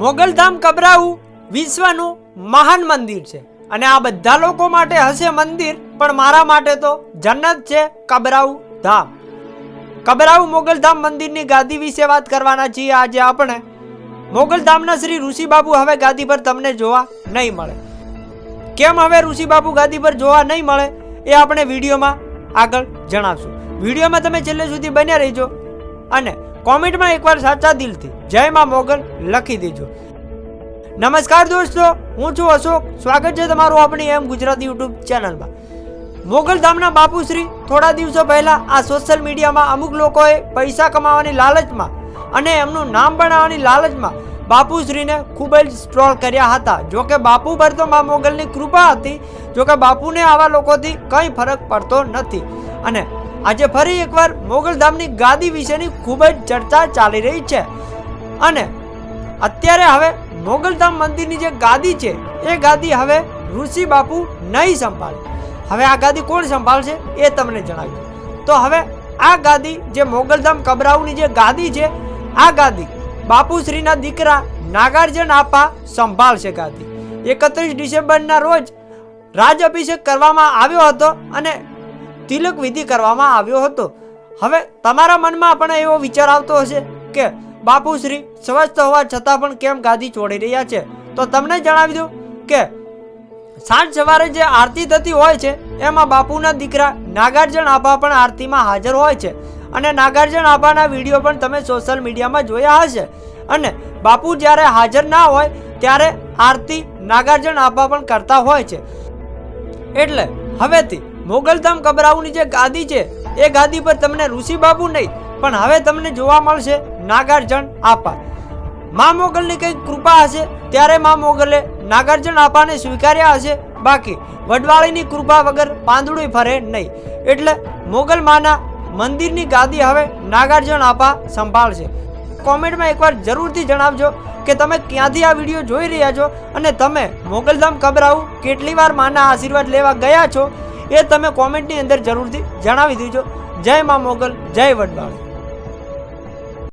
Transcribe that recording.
મોગલધામ કબરાઉ વિશ્વનું મહાન મંદિર છે. અને આ બધા લોકો માટે હશે મંદિર, પણ મારા માટે તો જન્નત છે કબરાઉ ધામ. કબરાઉ મોગલધામ મંદિરની ગાદી વિશે વાત કરવાના છીએ આજે આપણે. મોગલધામના શ્રી ઋષિબાબુ હવે ગાદી પર તમને જોવા નહીં મળે. કેમ હવે ઋષિબાબુ ગાદી પર જોવા નહીં મળે એ આપણે વિડીયોમાં આગળ જણાવશું. વિડીયોમાં તમે છેલ્લે સુધી બન્યા રહેજો. અને કોમેન્ટમાં એકવાર સાચા દિલથી જય માં મોગલ લખી દેજો. નમસ્કાર દોસ્તો, હું છું અશોક. સ્વાગત છે તમારું આપણી એમ ગુજરાતી યુટ્યુબ ચેનલમાં. મોગલધામના બાપુશ્રી થોડા દિવસો પહેલાં આ સોશિયલ મીડિયામાં અમુક લોકોએ પૈસા કમાવાની લાલચમાં અને એમનું નામ બનાવવાની લાલચમાં બાપુશ્રીને ખૂબ જ સ્ટ્રોલ કર્યા હતા. જોકે બાપુ પર તો મા મોગલની કૃપા હતી, જોકે બાપુને આવા લોકોથી કંઈ ફરક પડતો નથી. અને આજે ફરી એકવાર મોગલધામની ગાદી વિશેની ખૂબ જ ચર્ચા ચાલી રહી છે. અને અત્યારે હવે મોગલધામ મંદિરની જે ગાદી છે, એ ગાદી હવે ઋષિ બાપુ નહીં સંભાળે. હવે આ ગાદી કોણ સંભાળશે એ તમને જણાવ્યું તો હવે આ ગાદી જે મોગલધામ કબરાઉની જે ગાદી છે, આ ગાદી બાપુશ્રીના દીકરા નાગાર્જુન આપા સંભાળશે ગાદી. એકત્રીસ ડિસેમ્બરના રોજ રાજ અભિષેક કરવામાં આવ્યો હતો અને તિલક વિધિ કરવામાં આવ્યો હતો. હવે તમારા મનમાં પણ એવો વિચાર આવતો હશે કે બાપુશ્રી સ્વસ્થ હોવા છતાં પણ કેમ ગાદી છોડી રહ્યા છે? તો તમને જણાવી દઉં કે, સાંજ સવારે જે આરતી થતી હોય છે, એમાં બાપુના દીકરા નાગાર્જુન આભા પણ આરતીમાં હાજર હોય છે. અને નાગાર્જુન આભાના વીડિયો પણ તમે સોશિયલ મીડિયામાં જોયા હશે. અને બાપુ જ્યારે હાજર ના હોય, ત્યારે આરતી નાગાર્જુન આભા પણ કરતા હોય છે. એટલે હવેથી મોગલધામ કબરાઉની જે ગાદી છે, એ ગાદી પર તમને ઋષિ બાબુ નહીં, પણ હવે તમને જોવા મળશે નાગાર્જુન આપા. મા મોગલની કંઈક કૃપા હશે, ત્યારે મા મોગલે નાગાર્જુન આપાને સ્વીકાર્યા હશે, બાકી વડવાળીની કૃપા વગર પાંદડું ફરે નહીં. એટલે મોગલ માના મંદિરની ગાદી હવે નાગાર્જુન આપા સંભાળશે. કોમેન્ટમાં એકવાર જરૂરથી જણાવજો કે તમે ક્યાંથી આ વીડિયો જોઈ રહ્યા છો અને તમે મોગલધામ કબરાઉ કેટલી વાર માના આશીર્વાદ લેવા ગયા છો એ તમે કોમેન્ટની અંદર જરૂરથી જણાવી દેજો. જય મા મોગલ જય વડવાળી.